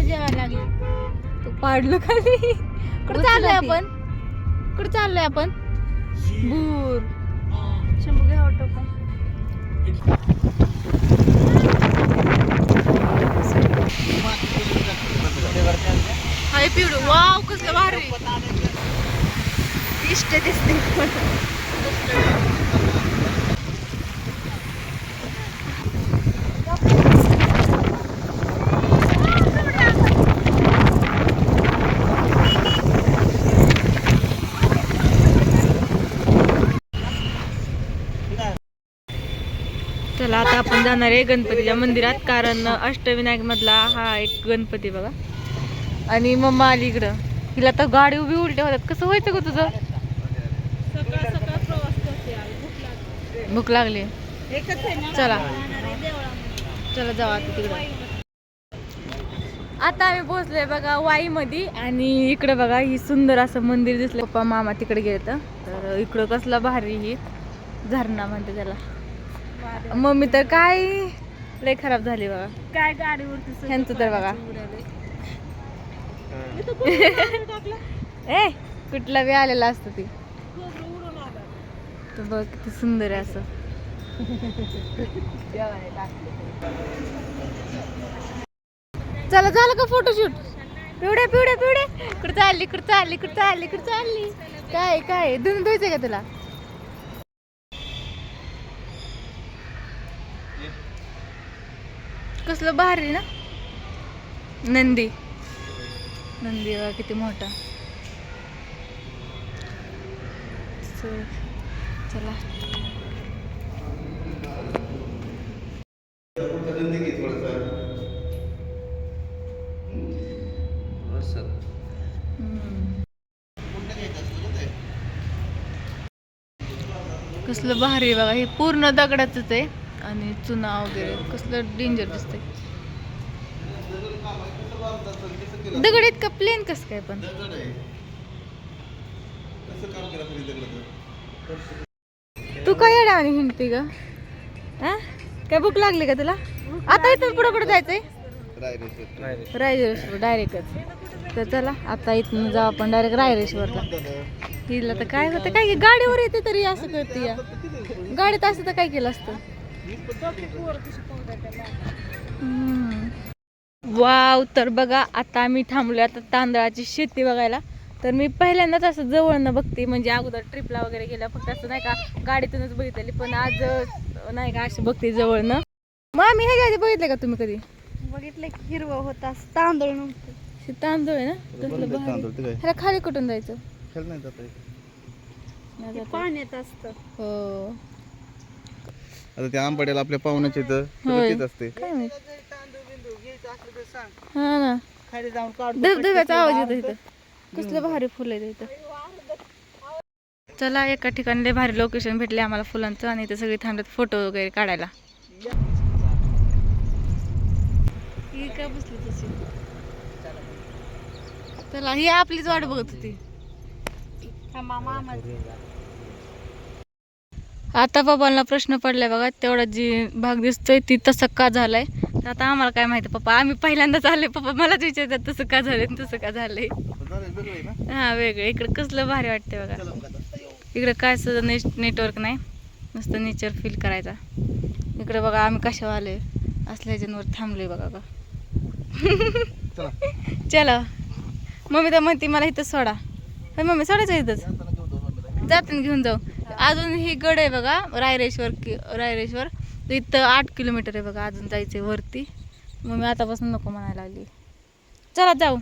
कसलं जेवायला लागले. तू पाडलं खाली. कुठं चाललोय आपण? कुठं चाललोय आपण? बूर शंभू घ्या ऑटो पण. हाय पिवड वाव कसलं भारी. इष्ट दिसते चला आता आपण जाणार आहे गणपतीच्या मंदिरात कारण अष्टविनायक मधला हा एक गणपती बघा. आणि मम्मा आली इकडं. हिला तर गाडी उभी उलट्या होतात. कसं व्हायचं ग तुझं? भूक लागली. चला. चला जाऊ आता तिकडं. आता आम्ही पोहोचलोय बघा वाई मध्ये आणि इकडे बघा ही सुंदर असं मंदिर दिसलं पप्पा मामा तिकडे गेले तर इकडं कसला भारी ही झरणा म्हणते त्याला. मम्मी तर काय? लय खराब झाली बघा. काय गाडीवरती ह्यांचं तर बघा. ए कुठला बी आलेला असतं ती. तर बघ किती सुंदर आहे असं. चला झालं का फोटोशूट पिवड्या पिवड्या पिवड्या. कुठं चालली कुठं चालली कुठं चालली कुठं चालली? काय काय? धुवून धुवायचंय का तुला? कसलं भारी ना. नंदी. नंदी बघा किती मोठा. चला कसलं भारी आहे बघा हे पूर्ण दगडाच आहे. आणि चुना वगैरे कसलं डेंजर दिसतंय. दगड इतका प्लेन कस काय पण? तू काय येडा आणि हिंडते ग? काय भूक लागली का तुला? आता इथून पुढे कुठे जायचंय? रायरेश्वर डायरेक्टच. तर चला आता इथून जाऊ आपण डायरेक्ट रायरेश्वरला. हिला तर काय होतं काय गाडीवर येते तरी असं करते या. गाडीत असं तर काय केलं असतं? वाव तर बघा आता आम्ही थांबलोय आता तांदळाची शेती बघायला. तर मी पहिल्यांदाच असं जवळनं बघते म्हणजे अगोदर ट्रिपला वगैरे गेल्या फक्त असं नाही का गाडीतूनच बघितलेली पण आज नाही का अशी बघते जवळनं. मग आम्ही हे आधी बघितले का तुम्ही कधी? बघितलं की हिरवं होत असं तांदूळ नव्हतं. तांदूळ आहे ना? भारी. ह्याला खाली कुठून जायचं. पाण्यात असतं. हो. आता त्या आंबाड्याला आपल्या पाहुण्याच्या इथं होय. तिथेच असते. काय माहीत? हा ना. खाली जाऊन काढून धबधब्याचा आवाज येतो इथं. कसलं भारी फुलं आहे इथं. चला एका ठिकाणी लय भारी लोकेशन भेटले आम्हाला फुलांचं आणि इथे सगळे थांबलेत फोटो वगैरे काढायला. ही का बसली तशी? चला ही आपलीच वाट बघत होती. मामा आता बाबांना प्रश्न पडलाय बघा तेवढा जी भाग दिसतोय ती तसं का झालाय? तर आता आम्हाला काय माहिती पप्पा आम्ही पहिल्यांदाच आले पप्पा मलाच विचारतात तसं का झालंय तसं का झालंय? हा वेगळं इकडं कसलं भारी वाटते बघा. इकडं काय सुद्धा नेट नेटवर्क नाही. नुसतं नेचर फील करायचा. इकडे बघा आम्ही कशा आलोय? असल्या ह्याच्यावर थांबलोय बघा का चला. मम्मी तर म्हणते मला इथं सोडा. मम्मी सोडायचं इथंच. जात घेऊन जाऊ. अजून ही गड आहे बघा रायरेश्वर कि रायरेश्वर. इथं आठ किलोमीटर आहे बघा अजून जायचं आहे वरती. मग मी आतापासून नको म्हणायला लागली. चला जाऊ.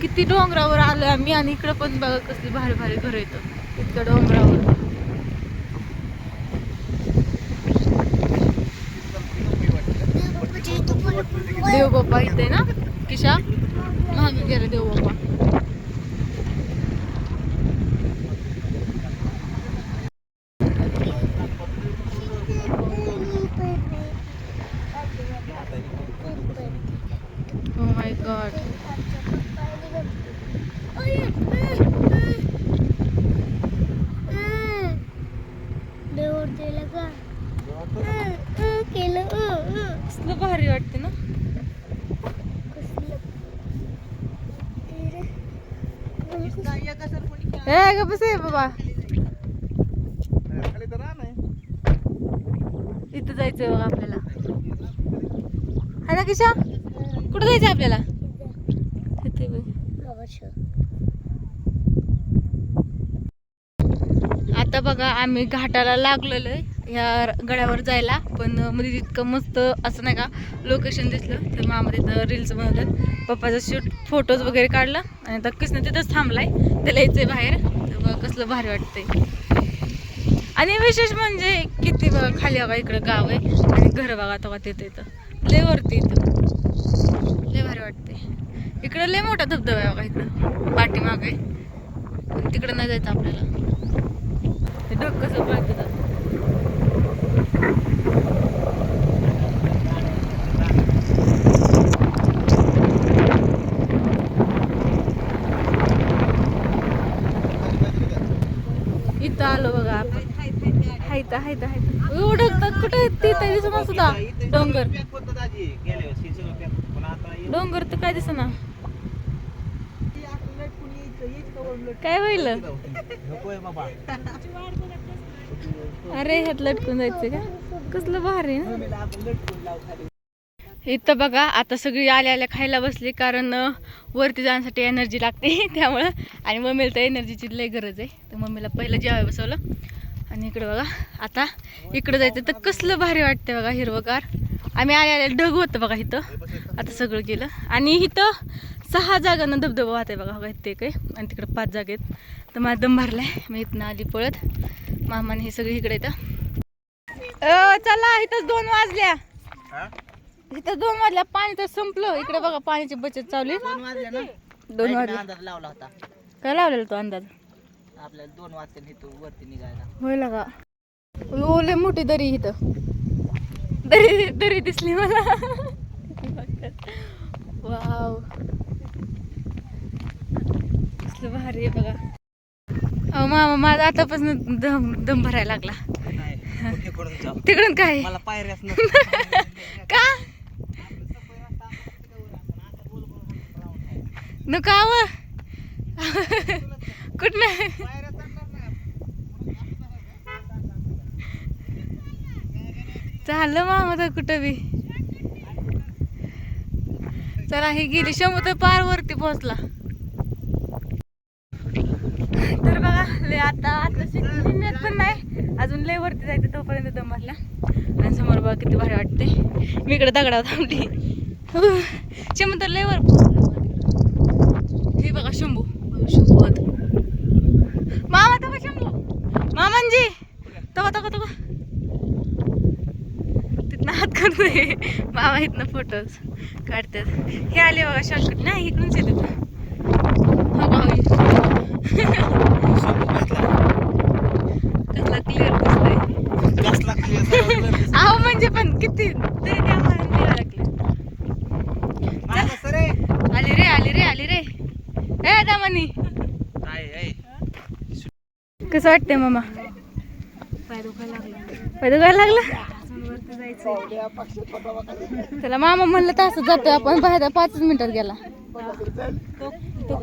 किती डोंगरावर आलोय आम्ही आणि इकडं पण बघा कसली भारी भारी घर येतं इतकं डोंगरावर. देव बाप्पा इथे ना किशा मागे गेला देवबाप्पा Oh my god. ए ग बस आहे बाबा इथं जायचंय बघा आपल्याला. है ना किशा? कुठं जायचं आपल्याला? तिथे. आता बघा आम्ही घाटाला लागलेलो आहे या गड्यावर जायला. पण मध्ये तितकं मस्त असं नाही का लोकेशन दिसलं. तर मामा तिथं रील्स बनवतात पप्पाचं शूट फोटोज वगैरे काढलं. आणि आता कृष्ण तिथंच थांबलाय. त्याला यायचंय बाहेर. बघा कसलं भारी वाटतंय. आणि विशेष म्हणजे किती बघा खाली बघा इकडं गाव आहे. आणि घर बघा तेव्हा तिथं इथं. लय वरती इथं. लय भारी वाटते इकडं लय मोठा धबधबा आहे बघा इकडं. पाठीमागे पण तिकडं नाही जायचं आपल्याला. ते ढग कसं पळतं इथं आलो बघा आपण हायता आहेत आहेत. एवढं कुठे कुठं आहे तरी दिसना सुद्धा डोंगर. डोंगर तर काय दिसना. काय होईल अरे ह्यात लटकून जायचं का? कसलं भारी ना. इथं बघा आता सगळी आल्या आल्या खायला बसली कारण वरती जाण्यासाठी एनर्जी लागते. त्यामुळं आणि मम्मीला तर एनर्जीची लय गरज आहे. तर मम्मीला पहिलं जेवाय बसवलं. आणि इकडं बघा आता इकडं जायचं तर कसलं भारी वाटतं बघा हिरवगार. आम्ही आल्या आल्या ढग होतं बघा इथं. आता सगळं गेलं. आणि इथं सहा जागांना धबधबा वाहत बघा बघा इथे काय आणि तिकडं पाच जागा आहेत. तर माझा दम भरलाय. मी इथनं आली पळत. मामाने हे सगळं इकडे येतं अ, चला इथं दोन वाजल्या. इथं दोन वाजल्या. पाणी तर संपलं. इकडे बघा पाण्याची बचत चालू आहे. दोन वाजले ना? दोन वाजले अंदाज लावला होता. काय लावलेला तो अंदाज? आपल्याला दोन वाजता इथं वरती निघायला. होईल का? ओले मोठी दरी इथं. दरी दरी दिसली मला. वाव. कसलं भारी आहे बघा. अहो मामा माझा आतापासून दम दम भरायला लागला. तिकडून काय? मला पायऱ्याच का? नको कुठनं? चाललं मामा तर कुठं बी. चला हे गेली. शंभू तर पार वरती पोहोचला. तर बघा लय आता आता शिकण्यात पण नाही. अजून लय वरती जायचं तोपर्यंत दम आणि समोर बघा किती भारी वाटते मी इकडे दगडावर थांबली. शंभू तर लय वर पोहोचला हे बघा शंभू बघा, शंभू आत. मामा तो शंभू मामांजी तवा तवा तवा तिथनं मामा इथनं फोटोज काढतात. हे आले बघा शॉर्टकट नाही इकडूनच येतात. हो कसला क्लिअर दिसतोय. अहो म्हणजे पण किती तरी त्या मारायला लागले आली रे आली रे आली रे. ए दामानी. कसं वाटतंय मामा? पाय दुखायला लागला? त्याला मामा म्हणलं तास जातोय आपण. बाहेर पाचच मिनिटात गेला. तो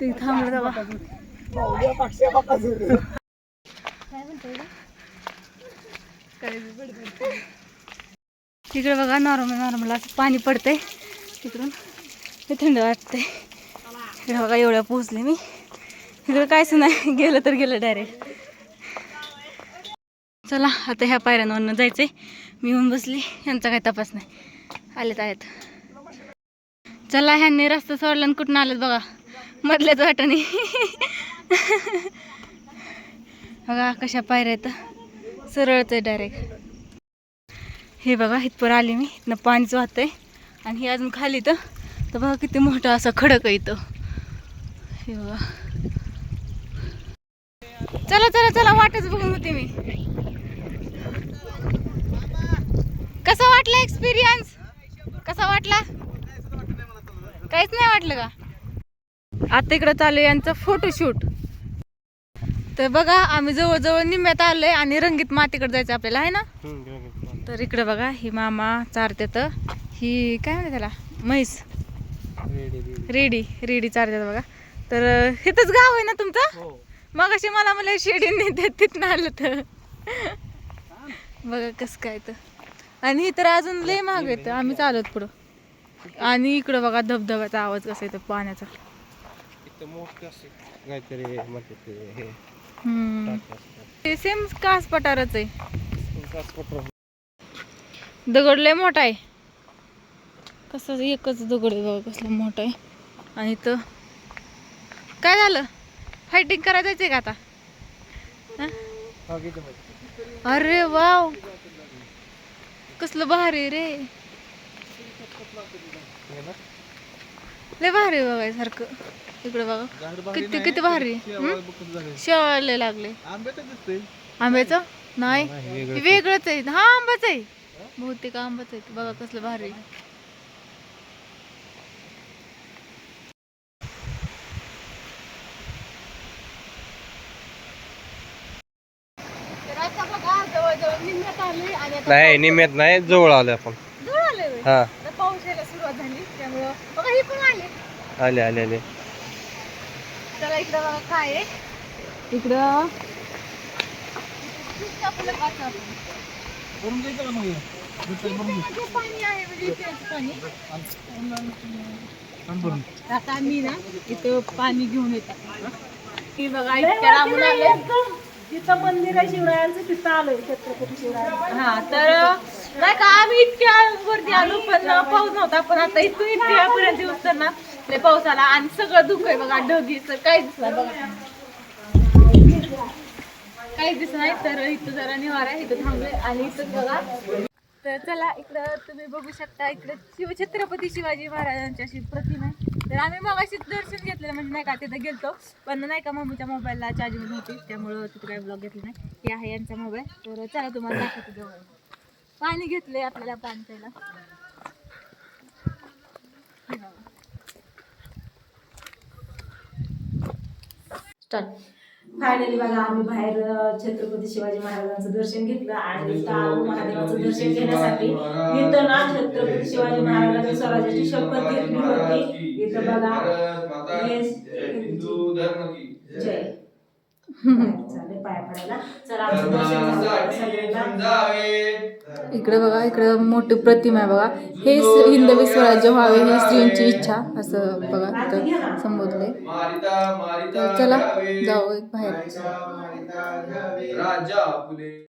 ते थांबलं तिकडे बघा नॉर्मल नॉर्मल असं पाणी पडतंय. तिकडून हे थंड वाटतंय. बघा एवढ्या पोहोचले मी. इकडं कायच नाही गेलं तर गेलं डायरेक्ट चला आता ह्या पायऱ्यांवरनं जायचंय. मी येऊन बसली यांचा काय तपास नाही. आलेत आहेत चला ह्यांनी रस्ता सोडला आणि कुठून आलेत बघा. मधल्याच वाटाने बघा कशा पायऱ्या आहेत. सरळच आहे डायरेक्ट हे बघा इथपर आली मी. इथनं पाणीच वाहतंय. आणि हे अजून खाली तर तर बघा किती मोठा असा खडक आहे इथं. हे बघा. चला चला चला वाटच बघून होते मी. कसा वाटला एक्सपिरियन्स कसा वाटला? काहीच नाही वाटलं का? आता इकडं चालू आहे यांचं फोटोशूट तर बघा आम्ही जवळजवळ निम्म्यात आलोय आणि रंगीत मातीकडे जायचं आपल्याला आहे ना? तर इकडे बघा ही मामा चारत्यात. ही काय म्हणते त्याला? म्हैस. रेडी रेडी चारत्यात बघा. तर इथंच गाव आहे ना तुमचं? हो. मग अशी मला मला शेडीने नेतात तिथनं आलं तर. बघा कसं काय तर. आणि इतर अजून लय महाग येतं आम्ही चालत पुढं. आणि इकडं बघा धबधब्याचा आवाज कसा येतो पाण्याचा. म्हणते ते हे. सेम कास पठारच आहे. दगड लय मोठा आहे. कसं एकच दगड आहे बघा कसला मोठा आहे. आणि इथं काय झालं? फायटिंग करायला जायचंय का आता? हं? हा? अरे वाव. कसलं भारी रे? लय भारी आहे बघायसारखं इकडे बघा. किती किती भारी. शेवाळले लागले. आंब्याचं आंब्याचं? नाही. नाही, वेगळं. वेगळंच आहे. हा आंबाच आहे. बहुतेक आंबाच आहे. बघा कसलं भारी नाही निम्यात नाही जवळ आलो आपण. हा. पाऊस यायला सुरुवात झाली त्यामुळं बघा हे पण आले. आले आले आले. चला इकडं बघा काय आहे? इकडं. फुलं पाहतो आपण. इथे पाणी आहे म्हणजे इथे पाणी. आता आम्ही ना इथं पाणी घेऊन येतात ही बघा इतक्या लांबून आले तिथं मंदिर आहे शिवरायांचं तिथं आलोय छत्रपती हा तर नाही का आम्ही इतक्या वरती आलो पण पाऊस नव्हता पण आता इथून इतक्यापर्यंत तर ना लय पाऊस आला आणि सगळं दुःख आहे बघा ढगीचं दिसला बघा. दिसत नाही तर इथं जरा निवारा आहे इथं थांबलोय आणि इथं बघा. तर चला इकडं तुम्ही बघू शकता इकडे शिव छत्रपती शिवाजी महाराजांची अशी प्रतिमा आहे. तर आम्ही मग दर्शन घेतलेलं म्हणजे नाही का तिथं गेलतो. पण नाही का मम्मीच्या मोबाईलला चार्जिंग नव्हती त्यामुळं तिथं काही ब्लॉग घेतला नाही. हे आहे यांचा मोबाईल तर चला तुम्हाला दाखवते जवळ. पाणी घेतलंय आपल्याला पाणी प्यायला. फायनली बघा आम्ही बाहेर छत्रपती शिवाजी महाराजांचं दर्शन घेतलं आणि महादेवाचं दर्शन घेण्यासाठी इथं ना छत्रपती शिवाजी महाराजांनी स्वराज्याची शपथ घेतली होती. जय चालेल पाया पडायला. चला इकडे बघा इकडे मोठी प्रतिमा आहे बघा. हे हिंदवी स्वराज्य व्हावे ही स्त्रींची इच्छा असं बघा इथं संबोधलंय. तर चला जाऊ एक बाहेर. राजा फुले.